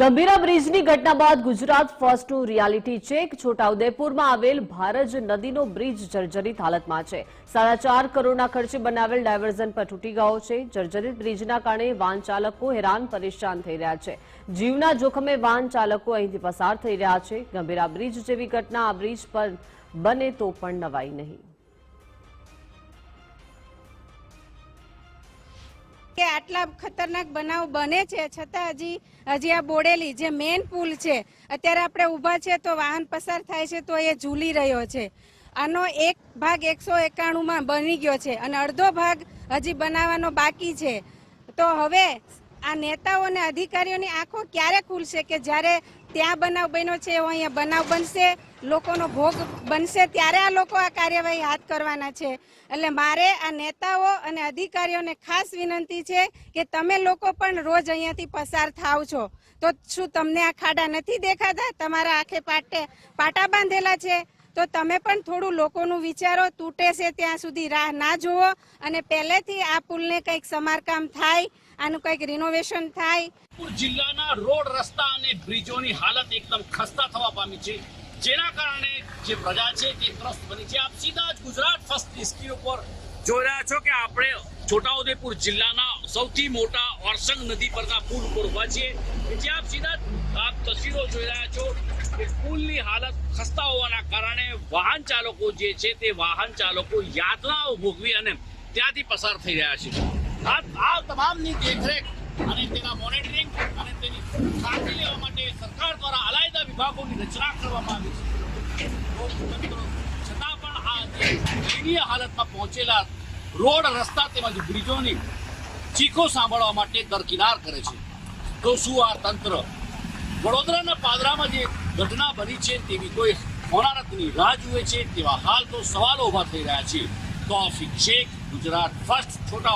ગંભીરા બ્રિજની ઘટના બાદ ગુજરાત ફર્સ્ટનું રિયાલિટી ચેક છોટાઉદેપુરમાં આવેલ ભારજ નદીનો બ્રિજ જર્જરિત હાલતમાં છે. સાડા ચાર કરોડના ખર્ચે બનાવેલ ડાયવર્ઝન પર તૂટી ગયો છે. જર્જરિત બ્રિજના કારણે વાહન ચાલકો હેરાન પરેશાન થઈ રહ્યા છે. જીવના જોખમે વાહન ચાલકો અહીંથી પસાર થઈ રહ્યા છે. ગંભીરા બ્રિજ જેવી ઘટના આ બ્રિજ પર બને તો પણ નવાઈ નહીં. કે આટલા ખતરનાક બનાવ બને છે, છતાં હજી હજી આ બોડેલી જે મેન પુલ છે, અત્યારે આપણે ઊભા છે તો વાહન પસાર થાય છે તો એ ઝૂલી રહ્યો છે. આનો એક ભાગ એકસો એકાણુંમાં બની ગયો છે અને અડધો ભાગ હજી બનાવવાનો બાકી છે. તો હવે આ નેતાઓ અને અધિકારીઓની આંખો ક્યારે ખુલશે કે જ્યારે ત્યાં બનાવ બન્યો છે, એવો અહીંયા બનાવ બનશે, લોકોનો ભોગ બનશે, ત્યારે આ લોકો આ કાર્યવાહી હાથ કરવાના છે. એટલે મારે આ નેતાઓ અને અધિકારીઓને ખાસ વિનંતી છે કે તમે લોકો પણ રોજ અહીંયાથી પસાર થાવ છો. તો શું તમને આ ખાડા નથી દેખાતા? તમારા આંખે પાટે પાટા બાંધેલા છે? તો તમે પણ થોડું લોકોનું વિચારો, તૂટે છે ત્યાં સુધી રાહ ના જુઓ અને પહેલેથી આ પુલને કંઈક સમારકામ થાય, આનું કંઈક રિનોવેશન થાય. જિલ્લાના રોડ, રસ્તા અને બ્રિજોની હાલત એકદમ ખસ્તા થવા પામી છે. જેના કારણે જે પ્રજા છે તે ત્રસ્ત બની છે. આપ સીધા જ ગુજરાત ફર્સ્ટ હિસ્ટ્રી ઉપર જોઈ રહ્યા છો કે આપણે છોટાઉદેપુર જિલ્લાના સૌથી મોટા ઓરસંગ નદી પરના પુલ ઉપર ઊભા છીએ જે આપ સીધા આપ તસવીરો જોઈ રહ્યા છો કે પુલની હાલત ખસ્તા હોવાના કારણે વાહન ચાલકો જે છે તે વાહન ચાલકો યાતનાઓ ભોગવી અને ત્યાંથી પસાર થઈ રહ્યા છે. આ આ તમામની દેખરેખ અને તેના મોનિટરિંગ અને તેની કાળજી લેવા માટે સરકાર દ્વારા અલાયદા વિભાગોની રચના કરવામાં આવી છે. છતાં પણ આ દયનીય હાલતમાં પહોંચેલા રોડ રસ્તા તેમજ બ્રિજોની ચીખો સાંભળવા માટે દરકિનાર કરે છે. તો શું આ તંત્ર? વડોદરાના પાદરામાં જે ઘટના બની છે તેવી કોઈ હોનારતની રાહ જુએ છે તેવા હાલ તો સવાલો ઊભા થઈ રહ્યા છે. તોફિક શેખ ગુજરાત ફર્સ્ટ છોટા